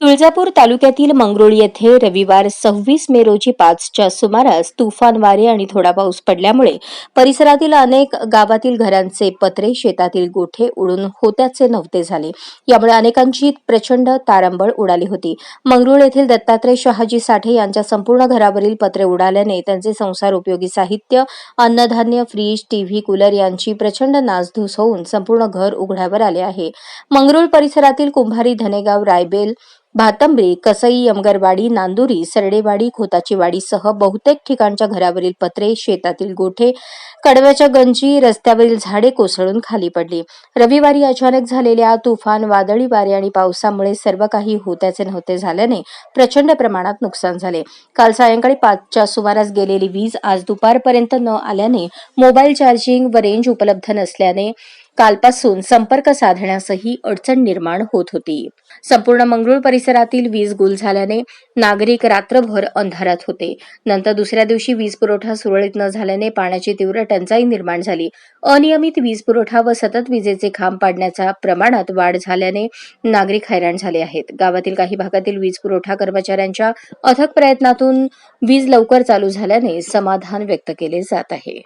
तुळजापूर तालुक्यातील मंगरुळ येथे रविवार सव्वीस मे रोजी पाचच्या सुमारास तुफान वारे आणि थोडा पाऊस पडल्यामुळे परिसरातील अनेक गावातील घरांचे पत्रे शेतातील गोठे उडून होत्याचे नव्हते झाले. यामुळे अनेकांची प्रचंड तारंबळ उडाली होती. मंगरुळ येथील दत्तात्रय शहाजी साठे यांच्या संपूर्ण घरावरील पत्रे उडाल्याने त्यांचे संसार उपयोगी साहित्य अन्नधान्य फ्रीज टीव्ही कूलर यांची प्रचंड नासधूस होऊन संपूर्ण घर उघड्यावर आले आहे. मंगरुळ परिसरातील कुंभारी धनेगाव रायबेल भातंबरी कसई यमगरवाडी नांदुरी सरडेवाडी खोताची वाडीसह बहुतेक ठिकाणच्या घरावरील पत्रे शेतातील गोठे कडव्याच्या गंजी रस्त्यावरील झाडे कोसळून खाली पडली. रविवारी अचानक झालेल्या तुफान वादळी वारे आणि पावसामुळे सर्व काही होत्याचे नव्हते झाल्याने प्रचंड प्रमाणात नुकसान झाले. काल सायंकाळी पाचच्या सुमारास गेलेली वीज आज दुपारपर्यंत न आल्याने मोबाईल चार्जिंग व रेंज उपलब्ध नसल्याने कालपासून संपर्क साधण्यासही अडचण निर्माण होत होती. संपूर्ण मंगरुळ परिसरातील वीज गुल झाल्याने नागरिक रात्रभर अंधारात होते. नंतर दुसऱ्या दिवशी वीज पुरवठा सुरळीत न झाल्याने पाण्याची तीव्र टंचाई निर्माण झाली. अनियमित वीज पुरवठा व सतत विजेचे खांब पाडण्याच्या प्रमाणात वाढ झाल्याने नागरिक हैराण झाले आहेत. गावातील काही भागातील वीज पुरवठा कर्मचाऱ्यांच्या अथक प्रयत्नातून वीज लवकर चालू झाल्याने समाधान व्यक्त केले जात आहे.